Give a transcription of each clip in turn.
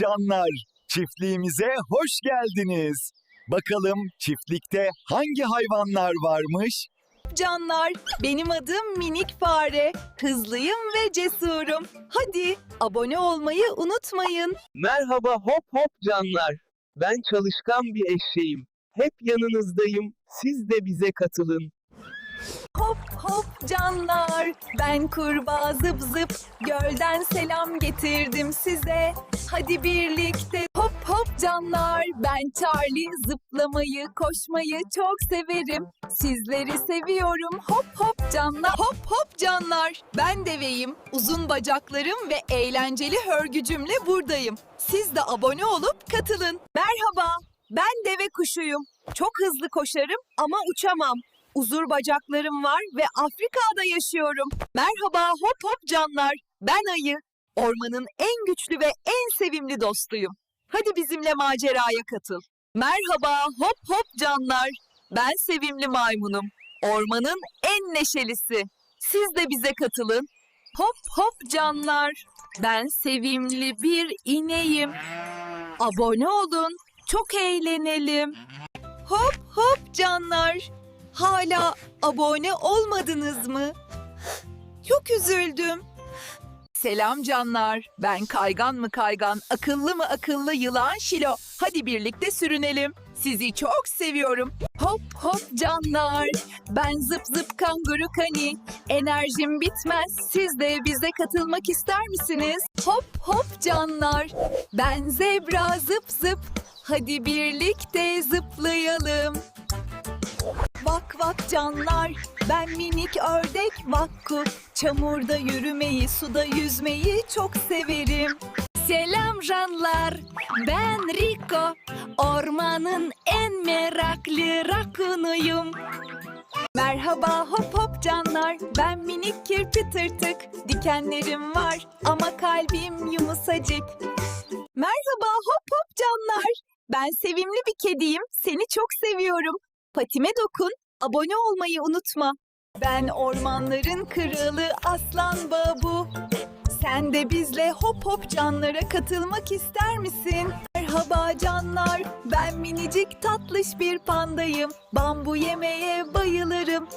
canlar. Çiftliğimize hoş geldiniz. Bakalım çiftlikte hangi hayvanlar varmış? Canlar, benim adım Minik Fare. Hızlıyım ve cesurum. Hadi abone olmayı unutmayın. Merhaba hop hop canlar. Ben çalışkan bir eşeğim. Hep yanınızdayım. Siz de bize katılın. Hop hop canlar, ben kurbağa zıp zıp. Gölden selam getirdim size. Hadi birlikte hop hop canlar. Ben Charlie zıplamayı, koşmayı çok severim. Sizleri seviyorum hop hop canlar. Hop hop canlar. Ben deveyim. Uzun bacaklarım ve eğlenceli hörgücümle buradayım. Siz de abone olup katılın. Merhaba. Ben deve kuşuyum. Çok hızlı koşarım ama uçamam. Uzur bacaklarım var ve Afrika'da yaşıyorum. Merhaba hop hop canlar. Ben ayı. Ormanın en güçlü ve en sevimli dostuyum. Hadi bizimle maceraya katıl. Merhaba hop hop canlar. Ben sevimli maymunum. Ormanın en neşelisi. Siz de bize katılın. Hop hop canlar. Ben sevimli bir ineğim. Abone olun. Çok eğlenelim. Hop hop canlar. Hala abone olmadınız mı? Çok üzüldüm. Selam canlar. Ben kaygan mı kaygan, akıllı mı akıllı yılan Şilo. Hadi birlikte sürünelim. Sizi çok seviyorum. Hop hop canlar. Ben zıp zıp kanguru kani. Enerjim bitmez. Siz de bize katılmak ister misiniz? Hop hop canlar. Ben zebra zıp zıp. Hadi birlikte zıplayalım. Vak vak canlar, ben minik ördek Vakku. Çamurda yürümeyi, suda yüzmeyi çok severim. Selam canlar, ben Rico. Ormanın en meraklı rakunuyum. Merhaba hop hop canlar, ben minik kirpi tırtık. Dikenlerim var ama kalbim yumuşacık. Merhaba hop hop canlar, ben sevimli bir kediyim, seni çok seviyorum. Patime dokun, abone olmayı unutma. Ben ormanların kralı Aslan Babu. Sen de bizle hop hop canlara katılmak ister misin? Merhaba canlar, ben minicik tatlış bir pandayım. Bambu yemeye bayılırım,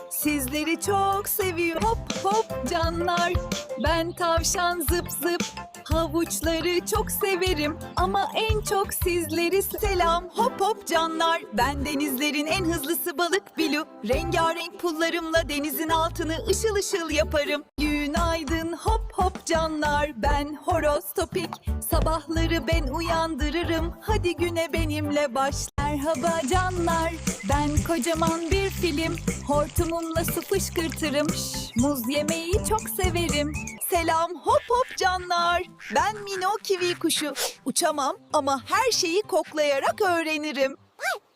sizleri çok seviyorum. Hop hop canlar, ben tavşan zıp zıp. Havuçları çok severim ama en çok sizleri selam hop hop canlar. Ben denizlerin en hızlısı balık Bilu. Rengarenk pullarımla denizin altını ışıl ışıl yaparım. Günaydın hop hop canlar. Ben horoz topik. Sabahları ben uyandırırım. Hadi güne benimle başla. Merhaba canlar. Ben kocaman bir film. Hortumumla su fışkırtırım. Şş, muz yemeyi çok severim. Selam hop hop canlar. Ben Mino kivi kuşu. Uçamam ama her şeyi koklayarak öğrenirim.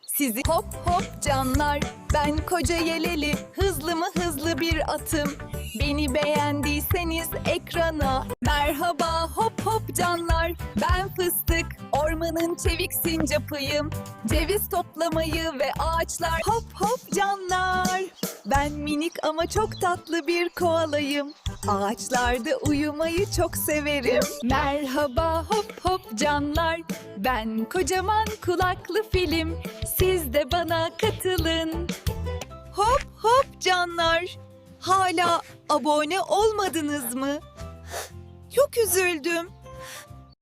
Sizi hop hop canlar. Ben koca yeleli, hızlı mı hızlı bir atım. Beni beğendiyseniz ekrana. Merhaba hop hop canlar. Ben fıstık, ormanın çevik sincapıyım. Ceviz toplamayı ve ağaçlar hop hop canlar. Ben minik ama çok tatlı bir koalayım. Ağaçlarda uyumayı çok severim. Merhaba hop hop canlar. Ben kocaman kulaklı film. Siz de bana katılın. Hop hop canlar. Hala abone olmadınız mı? Çok üzüldüm.